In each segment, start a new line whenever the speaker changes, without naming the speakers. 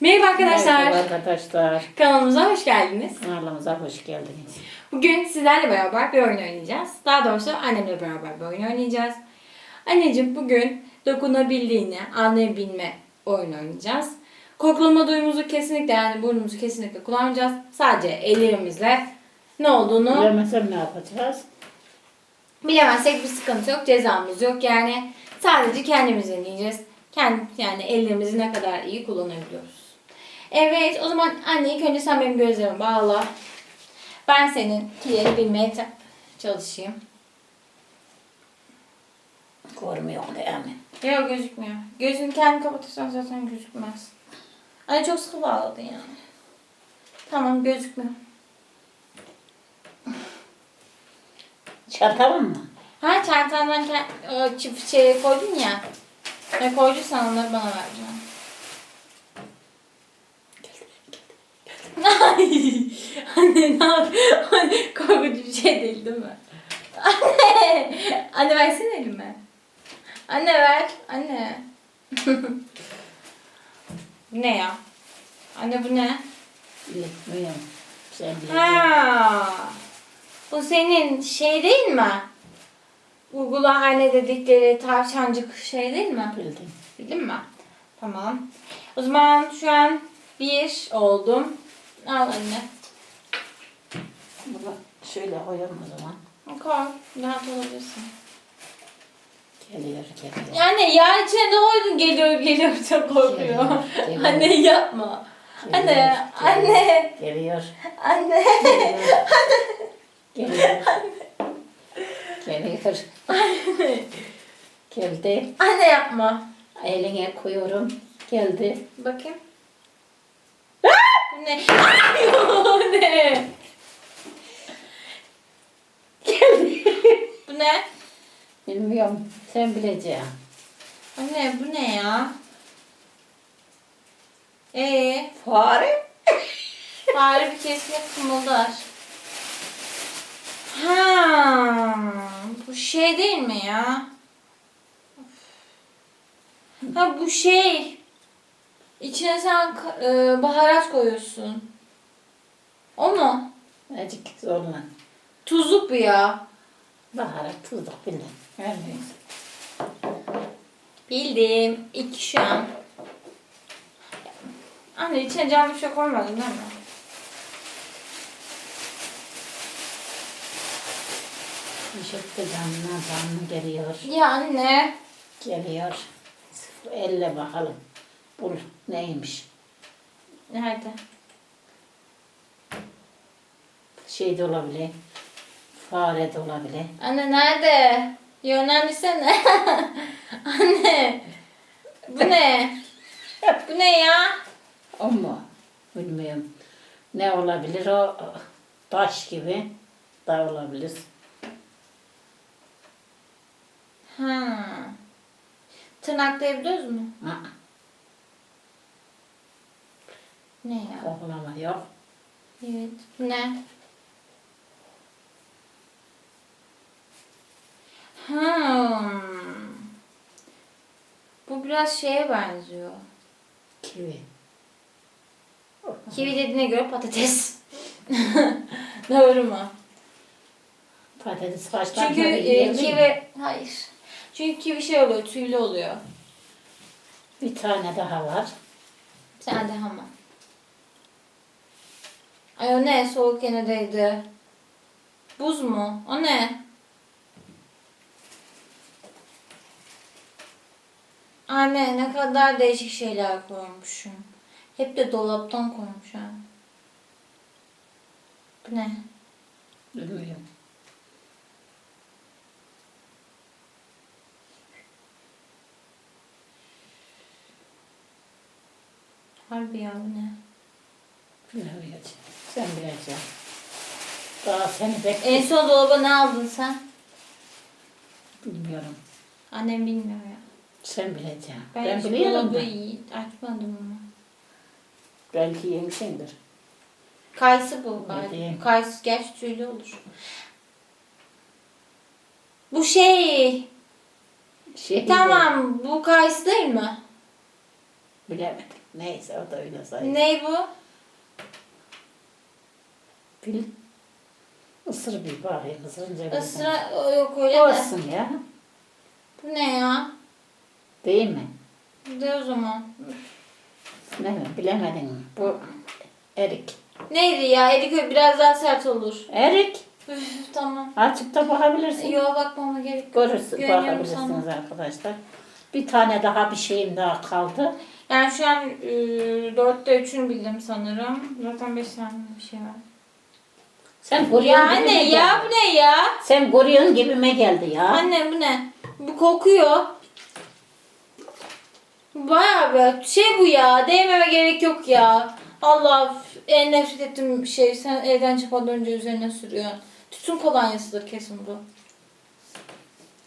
Merhaba arkadaşlar.
Merhaba arkadaşlar.
Kanalımıza hoş geldiniz.
Kanalımıza hoş geldiniz.
Bugün sizlerle beraber bir oyun oynayacağız. Daha doğrusu annemle beraber bir oyun oynayacağız. Anneciğim bugün dokunabildiğini anlayabilme oyunu oynayacağız. Koklama duyumuzu kesinlikle yani burnumuzu kesinlikle kullanmayacağız. Sadece ellerimizle ne olduğunu
Bilemesem ne yapacağız?
Bilemezsek bir sıkıntı yok. Cezamız yok yani. Sadece kendimiz deneyeceğiz. Kendi, yani ellerimizi ne kadar iyi kullanabiliyoruz. Evet o zaman anne ilk önce sen benim gözlerimi bağla. Ben senin kileri bilmeye çalışayım.
Görmüyor değil mi?
Yok gözükmüyor. Gözünü kendi kapatırsan zaten gözükmez. Anne çok sıkı bağladın yani. Tamam gözükmüyor.
Çatalım mı?
Ha çantandan ke- çift şey koydun ya. Ne koyduysan onları bana vereceksin. Ay, Anne ne yap? Anne, Korkutucu bir şey değil değil mi? Anne! Anne versene elime. Anne ver. Anne. bu ne ya? Anne bu ne?
Bilmiyorum. Sen bilirsin.
Ha. Bu senin şey değil mi? Uygulahane dedikleri tavşancık şey değil mi?
Bildim.
Bildin mi? Tamam. O zaman şu an bir oldum. Al anne.
Bunu şöyle koyalım o zaman.
Koy. Rahat olabilirsin.
Geliyor geliyor.
Yani ya içine koydun geliyor geliyor çok korkuyor.
Geliyor, geliyor.
Anne yapma.
Geliyor,
Anne,
geliyor.
anne,
Geliyor.
anne.
Geliyor. Geliyor. Geldi.
Anne yapma.
Eline koyuyorum. Geldi.
Bakayım. Ne? Ay, ne?
Geldi.
Bu ne?
Bilmiyorum. Sen bileceksin.
Anne bu ne ya? Ee,
Fare.
fare bir keresinde kımıldar. Ha, bu şey değil mi ya? Ha bu şey. İçine sen e, baharat koyuyorsun. O mu?
Azıcık zorla.
Tuzluk bu ya.
Baharat, tuzluk bildim. Vermiyorsun.
Bildim. İki şu an. Anne içine cam bir şey koymadın değil mi?
Işıklı canına canlı geliyor.
Ya anne.
Geliyor. Elle bakalım. Bul neymiş?
Nerede?
Şey de olabilir. Fare de olabilir.
Anne nerede? Yönlendirsene. anne. Bu ne? Bu ne ya?
O mu? Bilmiyorum. Ne olabilir o? Taş gibi da olabilir.
Ha. Tırnaklayabiliyoruz mu?
Ha,
Ne ya?
koklama yok.
Evet. Ne? Hmm. Bu biraz şeye benziyor.
Kivi.
Kivi dediğine göre patates. Doğru mu?
Patates kaçtan
Çünkü e, kivi... Hayır. Çünkü kivi şey oluyor, tüylü oluyor.
Bir tane daha var.
Sen de hamam. Ay o ne? Soğuk yenideydi. Buz mu? O ne? Anne ne kadar değişik şeyler koymuşum. Hep de dolaptan koymuşum. Bu ne?
Bilmiyorum.
Harbi ya bu ne?
Bilmiyorum. Sen bileceksin. Daha seni
En
bekliyorum.
son dolaba ne aldın sen?
Bilmiyorum.
Annem bilmiyor ya.
Sen bileceksin.
Ben,
Ben,
hiç
biliyorum
dolabı
da.
iyi açmadım ama.
Belki yemişsindir.
Kayısı bu
Ne
galiba. Kayısı gerçi tüylü olur. Bu şey
Şey
Tamam bu kayısı değil mi?
Bilemedim. Neyse o da öyle sayılır.
Ne bu?
Bil. Isır bir bakayım. Isırınca bilmem.
Isıra o yok öyle de.
Olsun ya.
Bu ne ya?
Değil mi?
De o zaman.
Ne mi? Bilemedin mi? Bu erik.
Neydi ya? Erik biraz daha sert olur.
Erik.
Üf, tamam.
Açıp da bakabilirsin.
Yo bakmama gerek yok.
Görürsün,
Güveniyorum
bakabilirsiniz arkadaşlar. Bir tane daha bir şeyim daha kaldı.
Yani şu an e, dörtte üçünü bildim sanırım. Zaten beş tane bir şey var.
Sen
Ya
koruyorsun
anne ya
geldi.
bu ne ya?
Sen koruyorsun gibime geldi ya.
Anne bu ne? Bu kokuyor. Baya be şey bu ya. Değmeme gerek yok ya. Allah en nefret ettiğim şey sen evden çıkmadan önce üzerine sürüyorsun. Tütün kolonyasıdır kesin bu.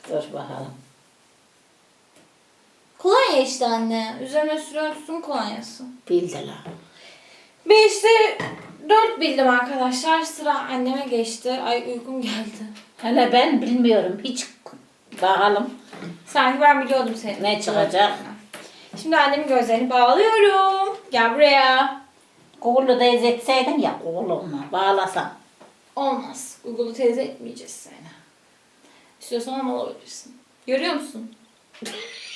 Dur bakalım.
Kolonya işte anne. Üzerine sürüyorsun kolonyası.
Bildiler.
Beşte dört bildim arkadaşlar. Sıra anneme geçti. Ay uykum geldi.
Hele ben bilmiyorum. Hiç bakalım
Sanki ben biliyordum seni.
ne çıkacak.
Şimdi annemin gözlerini bağlıyorum. Gel buraya.
Google'u da izletseydin ya Google'unu bağlasan.
Olmaz. Google'u teyze etmeyeceğiz seni. İstiyorsan ama olabilirsin. Görüyor musun?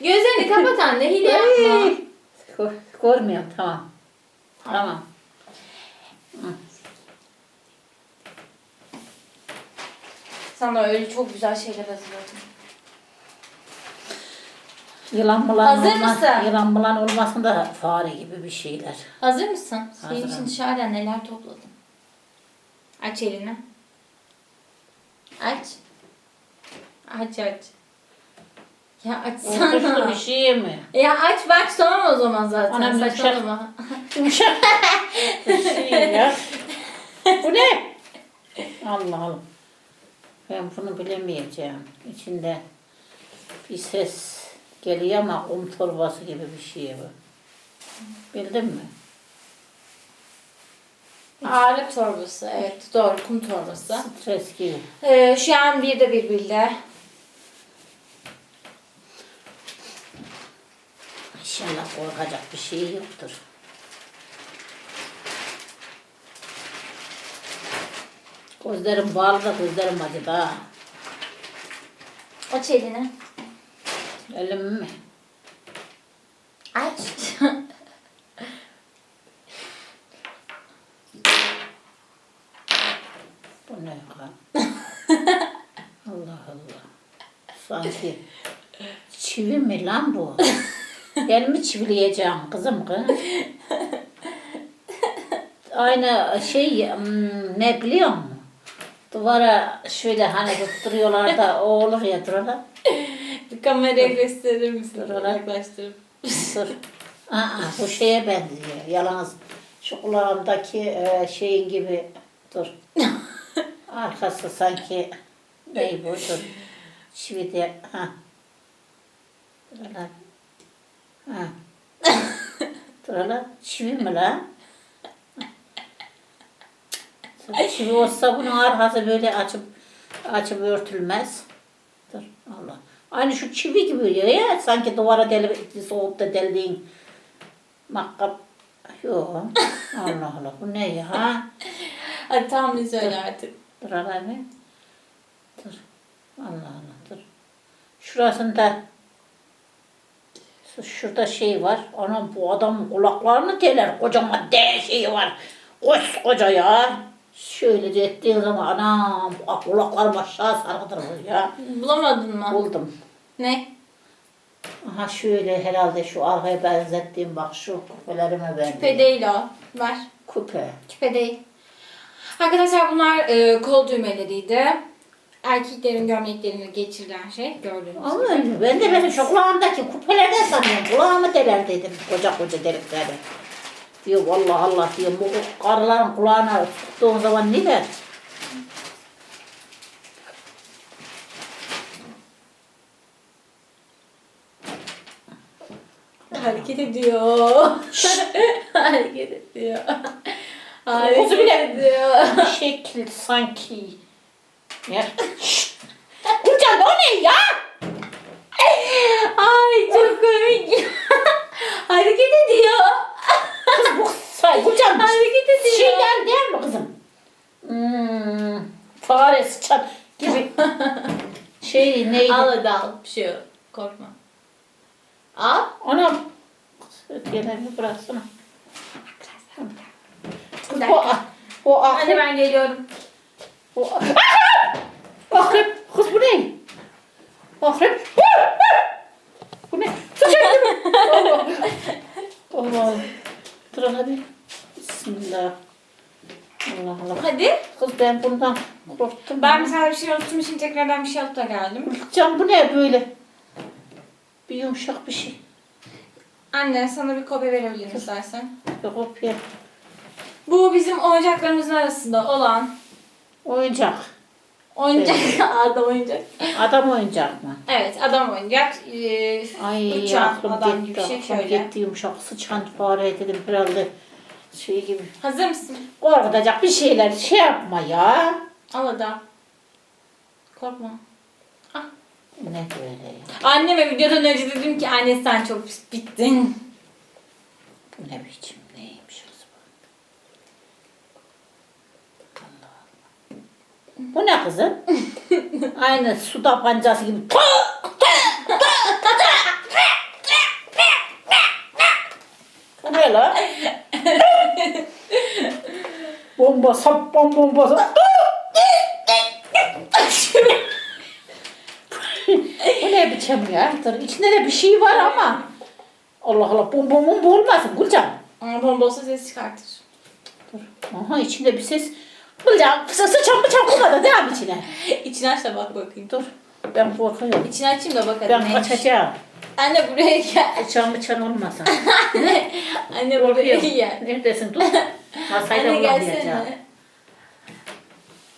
Gözlerini kapat anne. Hile yapma.
Görmüyorum tamam. Tamam.
Sana öyle çok güzel şeyler hazırladım.
Yılan mılan
Hazır
olmaz-
mısın?
Yılan mılan olmasın da fare gibi bir şeyler.
Hazır mısın? Senin
Hazırım.
için dışarıdan neler topladım. Aç elini. Aç. Aç aç. Ya açsana.
bir şey mi?
Ya aç bak tamam o zaman zaten.
Anam yumuşak.
Saçmalama.
Yumuşak bir şey ya. Bu ne? Allah Allah. Ben bunu bilemeyeceğim. İçinde bir ses geliyor ama kum torbası gibi bir şey bu. Bildin mi?
Ağırlık torbası. Evet doğru kum torbası.
Stres gibi.
Ee, şu an bir de bir bilde.
İnşallah korkacak bir şey yoktur. Gözlerim bağlı da gözlerim acıdı ha.
Aç elini.
Elim mi?
Aç.
Bu ne ya? Allah Allah. Sanki çivi mi lan bu? Ben mi çivileyeceğim kızım kız? Aynı şey hmm, ne biliyor musun? Duvara şöyle hani tutturuyorlar da o olur ya durala.
bir kameraya gösterir misin?
Dur, dur.
Yaklaştırıp.
Dur. Aa, bu şeye benziyor. Yalnız şu kulağımdaki e, şeyin gibi dur. Arkası sanki ne bu dur. De ha. Dur lan. Ha. Dur. Çivi mi lan? Çivi olsa bunun arkası böyle açıp açıp örtülmez. Dur Allah. Aynı şu çivi gibi ya. Sanki duvara deli, soğuk da deldiğin makkap. Yok. Allah Allah. Bu ne ya?
Hadi tahmin söyle artık.
Dur bir. Dur. Allah Allah dur. Şurasında şurada şey var. Anam bu adamın kulaklarını deler. Kocaman D şeyi var. Koskoca ya. Şöyle ettiğin zaman anam bu kulaklarım aşağı sarkıtır ya.
Bulamadın mı?
Buldum.
Ne?
Aha şöyle herhalde şu arkaya benzettiğim bak şu küpelerime benziyor.
Küpe değil o. Ver.
Küpe.
Küpe değil. Arkadaşlar bunlar e, kol düğmeleriydi. Erkeklerin gömleklerini geçirilen şey gördüğünüz
Ama ben de benim şu kulağımdaki küpelerden sanıyorum. Kulağımı deler dedim koca koca delikleri. Diyor Allah Allah diyor bu karıların kulağına tuttuğun zaman ne der?
Hareket ediyor. Hareket ediyor. Hareket ediyor.
Bir şekil sanki. Ya. Gülcan o ne ya?
Ay çok komik. Hareket ediyor.
Kız bu say Gülcan.
Hareket ediyor.
Şeyden değil mi kızım? Hmm, fare sıçan gibi. şey neydi?
Al hadi al. Bir şey yok. Korkma. Al.
Anam. Ötgeleri bıraksana. Kız
Bir
o,
dakika.
o
Hadi ben geliyorum.
Akrep. Kız bu ne? Akrep. bu ne? Sıçan gibi. Allah. Allah. Dur hadi. Bismillah. Allah Allah.
Hadi.
Kız ben bundan korktum.
Ben mesela bir şey unuttum için tekrardan bir şey alıp da geldim.
Can bu ne böyle? Bir yumuşak bir şey.
Anne sana bir kopya verebilirim istersen.
Kopya.
Bu bizim oyuncaklarımızın arasında olan
Oyuncak.
oyuncak. adam oyuncak.
Adam oyuncak mı?
Evet adam oyuncak. Ee,
Ay
uçan
aklım
adam
gitti.
gibi şey
aklım
şöyle.
gitti yumuşak sıçan fare dedim herhalde. Şey gibi.
Hazır mısın?
Korkutacak bir şeyler şey yapma ya.
Al al. Korkma.
Bu Ne böyle ya?
Anneme videodan önce dedim ki anne sen çok pis bittin.
Bu ne biçim neymiş kız bu? Allah Allah. Bu ne kızım? Aynı su tabancası gibi. Bu ne la? bomba sap bom bomba sap. Bu ne biçim ya? Dur, içinde de bir şey var ama. Allah Allah bomba bomba olmasın Gülcan.
Ama bomba olsa ses çıkartır.
Dur. Aha içinde bir ses. Gülcan sı sıçan bıçak olmadı devam içine.
İçini aç da bak bakayım.
Dur. Ben korkuyorum.
İçini açayım da bak hadi
Ben
neymiş.
kaçacağım.
Anne buraya gel.
Bıçağın bıçağın olmasa.
Anne buraya gel.
Neredesin? Dur. Masayla
Anne
bulamayacağım.
gelsene.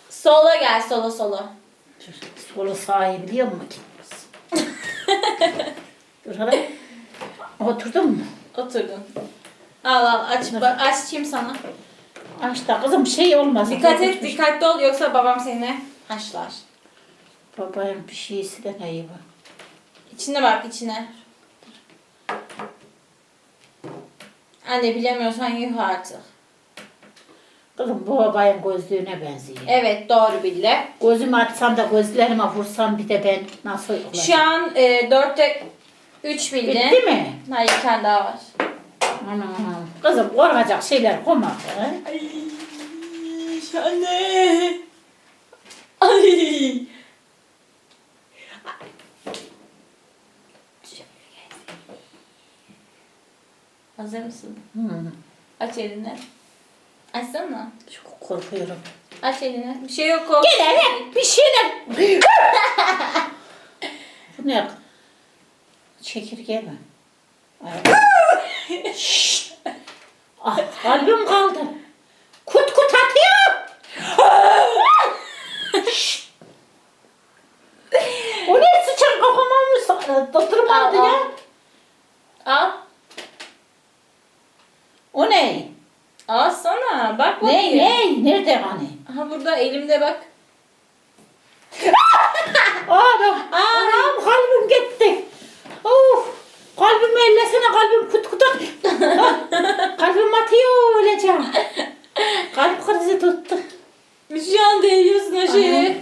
Sola gel sola sola.
Solu sağı biliyor musun? Dur hadi. Oturdun mu?
Oturdun. Al al aç bak açayım sana.
Da kızım şey olmasın.
Dikkat et dikkatli ol yoksa babam seni haşlar.
Babayın bir şeysi de neyi var?
İçine bak içine. Anne bilemiyorsan yuh artık.
Kızım bu babayın gözlüğüne benziyor.
Evet doğru bildi.
Gözümü açsam da gözlerime vursam bir de ben nasıl olacak?
Şu an e, dörtte üç bildin.
Bitti mi?
Hayır bir tane daha var.
Anam. Kızım korkacak şeyler koyma.
Ay anne. Ay. Hazır mısın?
Hı.
Aç elini. Açsana.
Çok korkuyorum.
Aç elini. Bir şey yok o.
Gel hele bir şeyler. Bu ne? Çekirge mi? Ay. Kalbim kaldı. Kut kut atıyor. O ne sıçan kafama mı
al.
ya?
Al.
O ne?
Al sana. Bak
Ne
bakayım.
ne? Nerede hani?
Aha burada elimde bak.
Anam, anam kalbim gitti. Of, kalbimi ellesene kalbim kut Ah, kalbim atıyor öylece. Kalp krizi tuttu.
Şu an değiyorsun o şeye.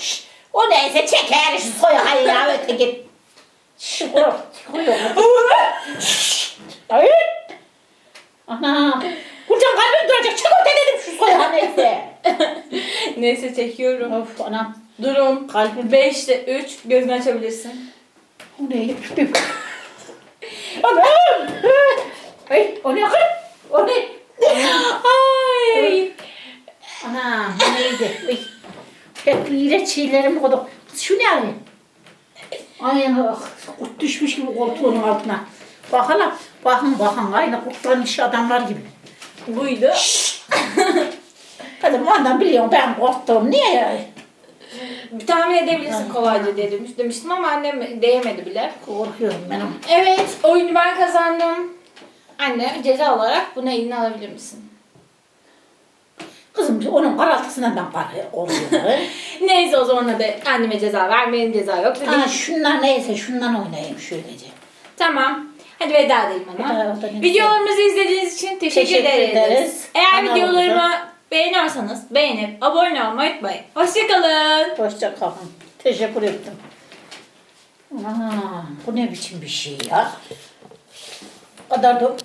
Şşt, o neyse çeker şu soyayı ya öte git. Şşt, Ay. Ana. Gülcan kalbim duracak. Çık öte dedim şu soya neyse.
Neyse çekiyorum.
Of anam.
Durum.
Kalbim
5'te 3. Gözünü açabilirsin.
O ne? Anam! Ay, o ne kız? O ne?
Ay.
Ana, bu neydi? Ay, hep iğrenç şeylerimi koyduk. Kız şu ne abi? Ay, kurt düşmüş gibi koltuğun altına. Bakana, bakın bakın, aynı kurtlanmış adamlar gibi.
Buydu.
Hadi ondan biliyorum ben korktum. Niye ya?
Tahmin edebilirsin kolayca diye demiş, demiştim ama annem değemedi bile.
Korkuyorum benim.
Evet, oyunu ben kazandım. Anne ceza olarak bunu eline alabilir misin?
Kızım onun karaltısından ben karı oluyorum.
Neyse o zaman da anneme ceza vermeyelim ceza yok dedik.
Aa, şunlar neyse şundan oynayayım şöylece.
Tamam. Hadi veda edelim ama.
Veda edelim.
Videolarımızı izlediğiniz için teşekkür,
Teşekkür
ederiz.
ederiz.
Eğer
Kanalımıza-
videolarımı beğeniyorsanız beğenip abone olmayı unutmayın. Hoşçakalın.
Hoşça kalın. Teşekkür ettim. Aa, bu ne biçim bir şey ya? O kadar da